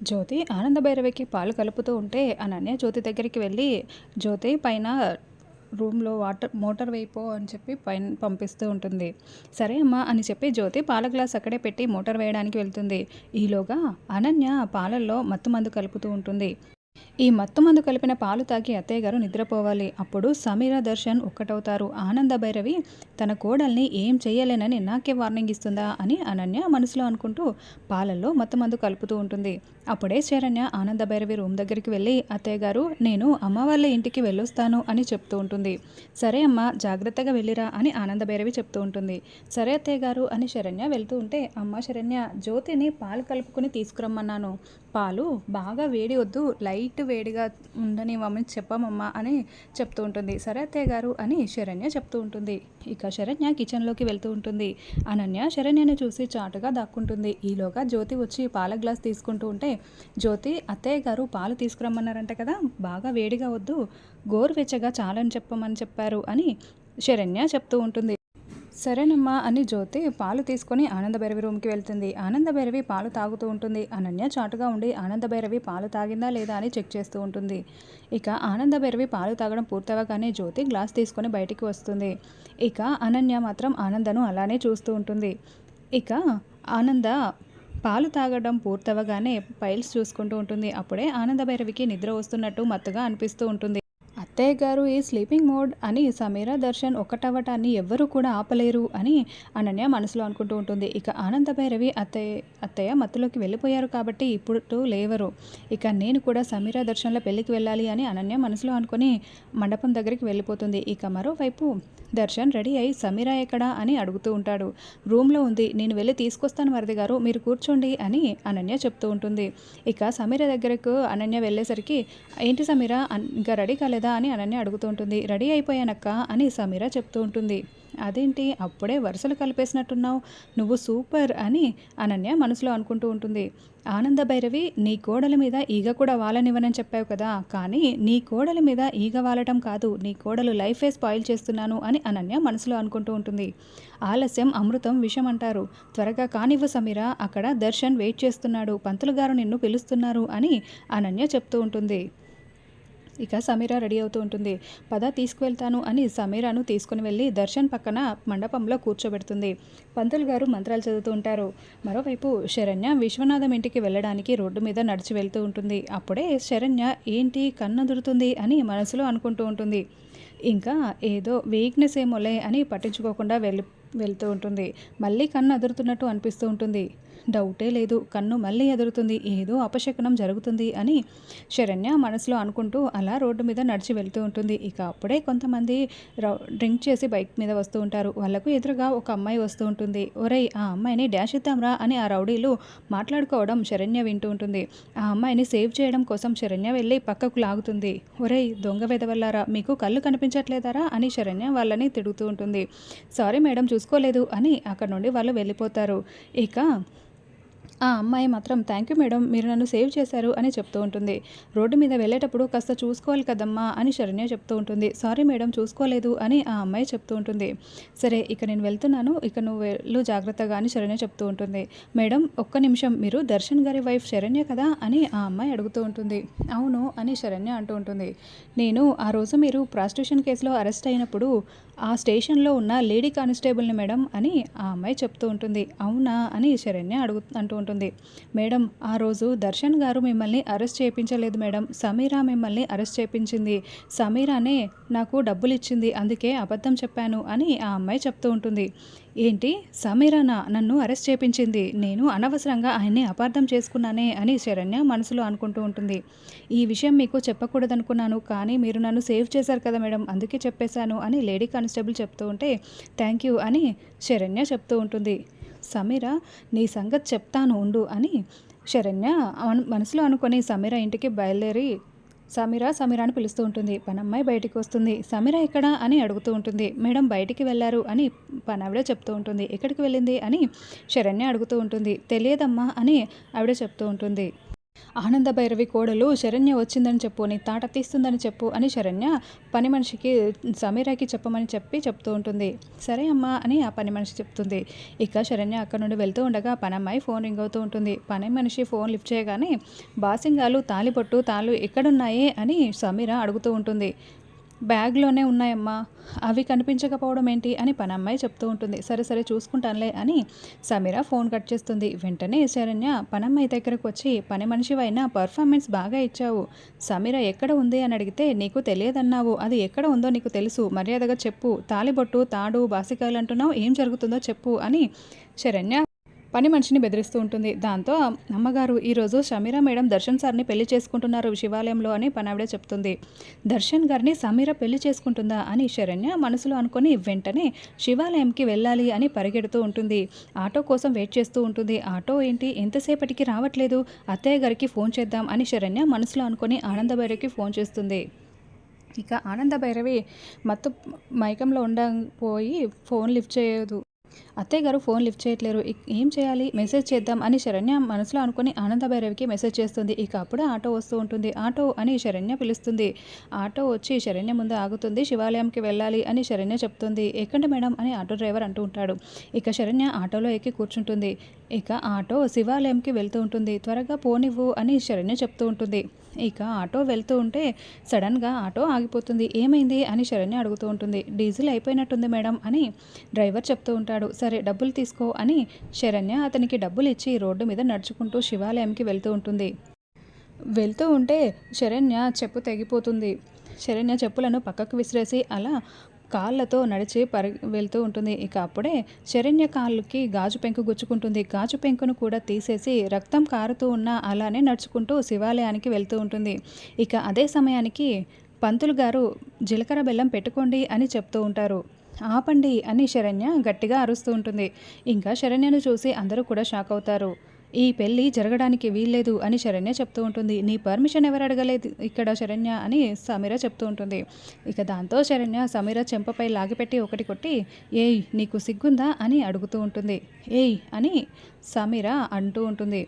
జ్యోతి ఆనంద భైరవికి పాలు కలుపుతూ ఉంటే అనన్య జ్యోతి దగ్గరికి వెళ్ళి జ్యోతి పైన రూమ్లో వాటర్ మోటార్ వేయిపో అని చెప్పి పైన పంపిస్తూ ఉంటుంది. సరే అమ్మా అని చెప్పి జ్యోతి పాల గ్లాస్ అక్కడే పెట్టి మోటార్ వేయడానికి వెళ్తుంది. ఈలోగా అనన్య పాలల్లో మత్తు మందు కలుపుతూ ఉంటుంది. ఈ మత్తు మందు కలిపిన పాలు తాగి అత్తయ్య గారు నిద్రపోవాలి. అప్పుడు సమీర దర్శన్ ఒక్కటవుతారు. ఆనంద భైరవి తన కోడల్ని ఏం చేయలేనని నాకే వార్నింగ్ ఇస్తుందా అని అనన్య మనసులో అనుకుంటూ పాలల్లో మత్తు మందు కలుపుతూ ఉంటుంది. అప్పుడే శరణ్య ఆనంద భైరవి రూమ్ దగ్గరికి వెళ్ళి అత్తయ్య గారు నేను అమ్మ వాళ్ళ ఇంటికి వెళ్ళొస్తాను అని చెప్తూ ఉంటుంది. సరే అమ్మ జాగ్రత్తగా వెళ్ళిరా అని ఆనంద భైరవి చెప్తూ ఉంటుంది. సరే అత్తయ్య గారు అని శరణ్య వెళ్తూ ఉంటే అమ్మ శరణ్య జ్యోతిని పాలు కలుపుకొని తీసుకురమ్మన్నాను. పాలు బాగా వేడి వద్దు లైట్ వేడిగా ఉండనివ్వమని చెప్పమమ్మా అని చెప్తూ ఉంటుంది. సరే అత్తయ్య గారు అని శరణ్య చెప్తూ ఉంటుంది. ఇక శరణ్య కిచెన్లోకి వెళ్తూ ఉంటుంది. అనన్య శరణ్యను చూసి చాటుగా దాక్కుంటుంది. ఈలోగా జ్యోతి వచ్చి పాల గ్లాస్ తీసుకుంటూ ఉంటే జ్యోతి అత్తయ్య గారు పాలు తీసుకురమ్మన్నారంట కదా బాగా వేడిగా వద్దు గోరువెచ్చగా చాలని చెప్పమని చెప్పారు అని శరణ్య చెప్తూ ఉంటుంది. సరేనమ్మా అని జ్యోతి పాలు తీసుకొని ఆనందభైరవి రూమ్కి వెళ్తుంది. ఆనందభైరవి పాలు తాగుతూ ఉంటుంది. అనన్య చాటుగా ఉండి ఆనందభైరవి పాలు తాగిందా లేదా అని చెక్ చేస్తూ ఉంటుంది. ఇక ఆనందభైరవి పాలు తాగడం పూర్తవగానే జ్యోతి గ్లాస్ తీసుకొని బయటికి వస్తుంది. ఇక అనన్య మాత్రం ఆనందను అలానే చూస్తూ ఉంటుంది. ఇక ఆనంద పాలు తాగడం పూర్తవగానే పైల్స్ చూసుకుంటూ ఉంటుంది. అప్పుడే ఆనందభైరవికి నిద్ర వస్తున్నట్టు మత్తుగా అనిపిస్తూ ఉంటుంది. అత్తయ్య గారు ఈ స్లీపింగ్ మోడ్ అని సమీరా దర్శన్ ఒకటవటాన్ని ఎవ్వరూ కూడా ఆపలేరు అని అనన్య మనసులో అనుకుంటూ ఉంటుంది. ఇక ఆనంద భైరవి అత్తయ్య అత్తయ్య మత్తులోకి వెళ్ళిపోయారు కాబట్టి ఇప్పుడు లేవరు. ఇక నేను కూడా సమీరా దర్శన్ల పెళ్ళికి వెళ్ళాలి అని అనన్య మనసులో అనుకుని మండపం దగ్గరికి వెళ్ళిపోతుంది. ఇక మరోవైపు దర్శన్ రెడీ అయి సమీరా ఎక్కడా అని అడుగుతూ ఉంటాడు. రూమ్లో ఉంది. నేను వెళ్ళి తీసుకొస్తాను వరది గారు. మీరు కూర్చోండి అని అనన్య చెప్తూ ఉంటుంది. ఇక సమీర దగ్గరకు అనన్య వెళ్ళేసరికి ఏంటి సమీరా? ఇంకా రెడీ కాలేదా? అని అనన్య అడుగుతూ ఉంటుంది. రెడీ అయిపోయానక్క అని సమీర చెప్తూ ఉంటుంది. అదేంటి? అప్పుడే వరుసలు కలిపేసినట్టున్నావు. నువ్వు సూపర్ అని అనన్య మనసులో అనుకుంటూ ఉంటుంది. ఆనంద భైరవి నీ కోడల మీద ఈగ కూడా వాలనివ్వనని చెప్పావు కదా. కానీ నీ కోడల మీద ఈగ వాలటం కాదు. నీ కోడలు లైఫే స్పాయిల్ చేస్తున్నాను అని అనన్య మనసులో అనుకుంటూ ఉంటుంది. ఆలస్యం అమృతం విషం అంటారు. త్వరగా కానివ్వు సమీర. అక్కడ దర్శన్ వెయిట్ చేస్తున్నాడు. పంతులు గారు నిన్ను పిలుస్తున్నారు అని అనన్య చెప్తూ ఉంటుంది. ఇక సమీరా రెడీ అవుతూ ఉంటుంది. పద తీసుకువెళ్తాను అని సమీరాను తీసుకుని వెళ్ళి దర్శన్ పక్కన మండపంలో కూర్చోబెడుతుంది. పంతులు గారు మంత్రాలు చదువుతూ ఉంటారు. మరోవైపు శరణ్య విశ్వనాథం ఇంటికి వెళ్ళడానికి రోడ్డు మీద నడిచి వెళ్తూ ఉంటుంది. అప్పుడే శరణ్య ఏంటి కన్నదురుతుంది అని మనసులో అనుకుంటూ ఉంటుంది. ఇంకా ఏదో వీక్నెస్ ఏమోలే అని పట్టించుకోకుండా వెళ్ళి వెళ్తూ ఉంటుంది. మళ్ళీ కన్ను అదురుతున్నట్టు అనిపిస్తూ ఉంటుంది. డౌటే లేదు. కన్ను మళ్ళీ ఎదురుతుంది. ఏదో అపశకనం జరుగుతుంది అని శరణ్య మనసులో అనుకుంటూ అలా రోడ్డు మీద నడిచి వెళ్తూ ఉంటుంది. ఇక అప్పుడే కొంతమంది డ్రింక్ చేసి బైక్ మీద వస్తూ ఉంటారు. వాళ్ళకు ఎదురుగా ఒక అమ్మాయి వస్తూ ఉంటుంది. ఒరేయ్ ఆ అమ్మాయిని డాష్ ఇద్దాంరా అని ఆ రౌడీలు మాట్లాడుకోవడం శరణ్య వింటూ ఉంటుంది. ఆ అమ్మాయిని సేవ్ చేయడం కోసం శరణ్య వెళ్ళి పక్కకు లాగుతుంది. ఒరేయ్ దొంగ వెదవల్లారా మీకు కళ్ళు కనిపించట్లేదారా అని శరణ్య వాళ్ళని తిడుతూ ఉంటుంది. సారీ మేడం చూసుకోలేదు అని అక్కడ నుండి వాళ్ళు వెళ్ళిపోతారు. ఇక ఆ అమ్మాయి మాత్రం థ్యాంక్ యూ మేడం మీరు నన్ను సేవ్ చేశారు అని చెప్తూ ఉంటుంది. రోడ్డు మీద వెళ్ళేటప్పుడు కాస్త చూసుకోవాలి కదమ్మా అని శరణ్య చెప్తూ ఉంటుంది. సారీ మేడం చూసుకోలేదు అని ఆ అమ్మాయి చెప్తూ ఉంటుంది. సరే ఇక నేను వెళ్తున్నాను. ఇక నువ్వు వెళ్ళు జాగ్రత్తగా అని శరణ్య చెప్తూ ఉంటుంది. మేడం ఒక్క నిమిషం. మీరు దర్శన్ గారి వైఫ్ శరణ్య కదా అని ఆ అమ్మాయి అడుగుతూ ఉంటుంది. అవును అని శరణ్య అంటూ ఉంటుంది. నేను ఆ రోజు మీరు ప్రాస్టిట్యూషన్ కేసులో అరెస్ట్ అయినప్పుడు ఆ స్టేషన్లో ఉన్న లేడీ కానిస్టేబుల్ని మేడం అని ఆ అమ్మాయి చెప్తూ ఉంటుంది. అవునా అని శరణ్య అడుగు అంటూ ఉంటుంది. మేడం ఆ రోజు దర్శన్ గారు మిమ్మల్ని అరెస్ట్ చేయించలేదు మేడం. సమీరా మిమ్మల్ని అరెస్ట్ చేయించింది. సమీరానే నాకు డబ్బులు ఇచ్చింది అందుకే అబద్ధం చెప్పాను అని ఆ అమ్మాయి చెప్తూ ఉంటుంది. ఏంటి? సమీరానా నన్ను అరెస్ట్ చేయించింది? నేను అనవసరంగా ఆయన్ని అపార్థం చేసుకున్నానే అని శరణ్య మనసులో అనుకుంటూ ఉంటుంది. ఈ విషయం మీకు చెప్పకూడదనుకున్నాను కానీ మీరు నన్ను సేవ్ చేశారు కదా మేడం అందుకే చెప్పేశాను అని లేడీ కానిస్టేబుల్ చెప్తూ ఉంటే థ్యాంక్ యూ అని శరణ్య చెప్తూ ఉంటుంది. సమీర నీ సంగతి చెప్తాను ఉండు అని శరణ్య మనసులో అనుకొని సమీర ఇంటికి బయలుదేరి సమీర సమీర అని పిలుస్తూ ఉంటుంది. పనమ్మాయి బయటికి వస్తుంది. సమీర ఇక్కడ అని అడుగుతూ ఉంటుంది. మేడం బయటికి వెళ్ళారు అని పనావిడ చెప్తూ ఉంటుంది. ఎక్కడికి వెళ్ళింది అని శరణ్య అడుగుతూ ఉంటుంది. తెలియదమ్మా అని ఆవిడ చెప్తూ ఉంటుంది. ఆనంద భైరవి కోడలు శరణ్య వచ్చిందని చెప్పు నీ తాట తీస్తుందని చెప్పు అని శరణ్య పని మనిషికి సమీరాకి చెప్పమని చెప్పి చెప్తూ ఉంటుంది. సరే అమ్మా అని ఆ పని మనిషి చెప్తుంది. ఇక శరణ్య అక్కడ నుండి వెళ్తూ ఉండగా పనమ్మాయి ఫోన్ రింగ్ అవుతూ ఉంటుంది. పని మనిషి ఫోన్ లిఫ్ట్ చేయగానే బాసింగాలు తాలిపొట్టు తాళ్ళు ఎక్కడున్నాయి? అని సమీర అడుగుతూ ఉంటుంది. బ్యాగ్లోనే ఉన్నాయమ్మా. అవి కనిపించకపోవడం ఏంటి అని పనమ్మాయి చెప్తూ ఉంటుంది. సరే సరే చూసుకుంటానులే అని సమీర ఫోన్ కట్ చేస్తుంది. వెంటనే శరణ్య పనమ్మాయి దగ్గరకు వచ్చి పని మనిషివైనా పర్ఫార్మెన్స్ బాగా ఇచ్చావు. సమీర ఎక్కడ ఉంది అని అడిగితే నీకు తెలియదన్నావు. అది ఎక్కడ ఉందో నీకు తెలుసు. మర్యాదగా చెప్పు. తాలిబొట్టు తాడు బాసికాయలు అంటున్నావు ఏం జరుగుతుందో చెప్పు అని శరణ్య పని మనిషిని బెదిరిస్తూ ఉంటుంది. దాంతో అమ్మగారు ఈరోజు షమీరా మేడం దర్శన్ సార్ని పెళ్ళి చేసుకుంటున్నారు శివాలయంలో అని పనావిడ చెప్తుంది. దర్శన్ గారిని సమీరా పెళ్ళి చేసుకుంటుందా? అని శరణ్య మనసులో అనుకొని వెంటనే శివాలయంకి వెళ్ళాలి అని పరిగెడుతూ ఉంటుంది. ఆటో కోసం వెయిట్ చేస్తూ ఉంటుంది. ఆటో ఏంటి? ఎంతసేపటికి రావట్లేదు. అత్తయ్య గారికి ఫోన్ చేద్దాం అని శరణ్య మనసులో అనుకొని ఆనందభైరవికి ఫోన్ చేస్తుంది. ఇక ఆనంద భైరవి మత్తు మైకంలో ఉండకపోయి ఫోన్ లిఫ్ట్ చేయదు. అత్తయ్య గారు ఫోన్ లిఫ్ట్ చేయట్లేరు. ఏం చేయాలి? మెసేజ్ చేద్దాం అని శరణ్య మనసులో అనుకుని ఆనందభైరవికి మెసేజ్ చేస్తుంది. ఇక అప్పుడే ఆటో వస్తూ ఉంటుంది. ఆటో అని శరణ్య పిలుస్తుంది. ఆటో వచ్చి శరణ్య ముందు ఆగుతుంది. శివాలయంకి వెళ్ళాలి అని శరణ్య చెప్తుంది. ఎక్కండి మేడం అని ఆటో డ్రైవర్ అంటూ ఉంటాడు. ఇక శరణ్య ఆటోలో ఎక్కి కూర్చుంటుంది. ఇక ఆటో శివాలయంకి వెళ్తూ ఉంటుంది. త్వరగా పోనివ్వు అని శరణ్య చెప్తూ ఉంటుంది. ఇక ఆటో వెళ్తూ ఉంటే సడన్గా ఆటో ఆగిపోతుంది. ఏమైంది? అని శరణ్య అడుగుతూ ఉంటుంది. డీజిల్ అయిపోయినట్టుంది మేడం అని డ్రైవర్ చెప్తూ ఉంటాడు. సరే డబ్బులు తీసుకో అని శరణ్య అతనికి డబ్బులు ఇచ్చి రోడ్డు మీద నడుచుకుంటూ శివాలయంకి వెళ్తూ ఉంటుంది. వెళ్తూ ఉంటే శరణ్య చెప్పు తెగిపోతుంది. శరణ్య చెప్పులను పక్కకు విసిరేసి అలా కాళ్ళతో నడిచి పరి వెళ్తూ ఉంటుంది. ఇక అప్పుడే శరణ్య కాళ్ళకి గాజు పెంకు గుచ్చుకుంటుంది. గాజు పెంకును కూడా తీసేసి రక్తం కారుతూ ఉన్న అలానే నడుచుకుంటూ శివాలయానికి వెళ్తూ ఉంటుంది. ఇక అదే సమయానికి పంతులు గారు జీలకర్ర బెల్లం పెట్టుకోండి అని చెప్తూ ఉంటారు. ఆపండి అని శరణ్య గట్టిగా అరుస్తూ ఉంటుంది. ఇంకా శరణ్యను చూసి అందరూ కూడా షాక్ అవుతారు. ఈ పెళ్ళి జరగడానికి వీల్లేదు అని శరణ్య చెప్తూ ఉంటుంది. నీ పర్మిషన్ ఎవరు అడగలేదు? ఇక్కడ శరణ్య అని సమీర చెప్తూ ఉంటుంది. ఇక దాంతో శరణ్య సమీర చెంపపై లాగిపెట్టి ఒకటి కొట్టి ఏయ్ నీకు సిగ్గుందా అని అడుగుతూ ఉంటుంది. ఏయ్ అని సమీర అంటూ ఉంటుంది.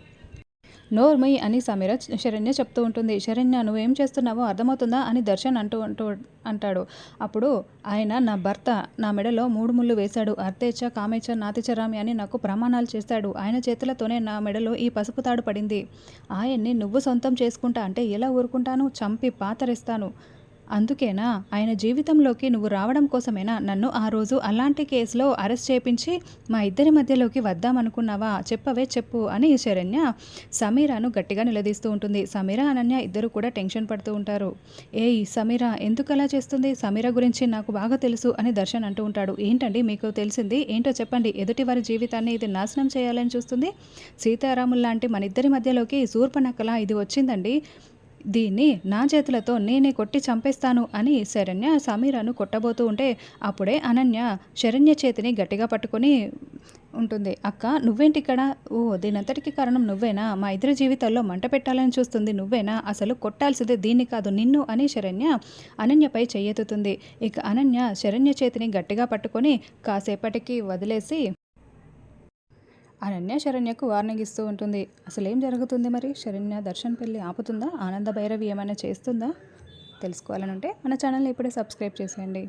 నోర్మయ్ అని సమీర శరణ్య చెప్తూ ఉంటుంది. శరణ్య నువ్వేం చేస్తున్నావో అర్థమవుతుందా? అని దర్శన్ అంటూ అంటూ అంటాడు. అప్పుడు ఆయన నా భర్త నా మెడలో మూడు ముళ్ళు వేశాడు. అర్తేచ కామేచ నాతిచరామి అని నాకు ప్రమాణాలు చేశాడు ఆయన చేతులతోనే నా మెడలో ఈ పసుపు తాడు పడింది. ఆయన్ని నువ్వు సొంతం చేసుకుంటా అంటే ఎలా ఊరుకుంటాను? చంపి పాతరిస్తాను. అందుకేనా? ఆయన జీవితంలోకి నువ్వు రావడం కోసమేనా? నన్ను ఆ రోజు అలాంటి కేసులో అరెస్ట్ చేపించి మా ఇద్దరి మధ్యలోకి వద్దామనుకున్నావా? చెప్పవే చెప్పు అని శరణ్య సమీరాను గట్టిగా నిలదీస్తూ ఉంటుంది. సమీర అనన్య ఇద్దరు కూడా టెన్షన్ పడుతూ ఉంటారు. ఏయ్ సమీర ఎందుకు అలా చేస్తుంది? సమీర గురించి నాకు బాగా తెలుసు అని దర్శన్ అంటూ ఉంటాడు. ఏంటండి మీకు తెలిసింది? ఏంటో చెప్పండి. ఎదుటి వారి జీవితాన్ని ఇది నాశనం చేయాలని చూస్తుంది? సీతారాములు లాంటి మన ఇద్దరి మధ్యలోకి శూర్పనక్కల ఇది వచ్చిందండి. దీన్ని నా చేతులతో నేనే కొట్టి చంపేస్తాను అని శరణ్య సమీరాను కొట్టబోతూ ఉంటే అప్పుడే అనన్య శరణ్య చేతిని గట్టిగా పట్టుకొని ఉంటుంది. అక్క నువ్వేంటి ఇక్కడ ఓ దీనంతటికి కారణం నువ్వేనా? మా ఇద్దరి జీవితాల్లో మంట పెట్టాలని చూస్తుంది. నువ్వేనా? అసలు కొట్టాల్సిందే దీన్ని కాదు నిన్ను అని శరణ్య అనన్యపై చెయ్యెత్తుతుంది. ఇక అనన్య శరణ్య చేతిని గట్టిగా పట్టుకొని కాసేపటికి వదిలేసి అనన్య శరణ్యకు వార్నింగ్ ఇస్తూ ఉంటుంది. అసలు ఏం జరుగుతుంది మరి? శరణ్య దర్శన్ పెళ్ళి ఆపుతుందా? ఆనంద భైరవి ఏమైనా చేస్తుందా? తెలుసుకోవాలనుంటే మన ఛానల్ని ఇప్పుడే సబ్స్క్రైబ్ చేసేయండి.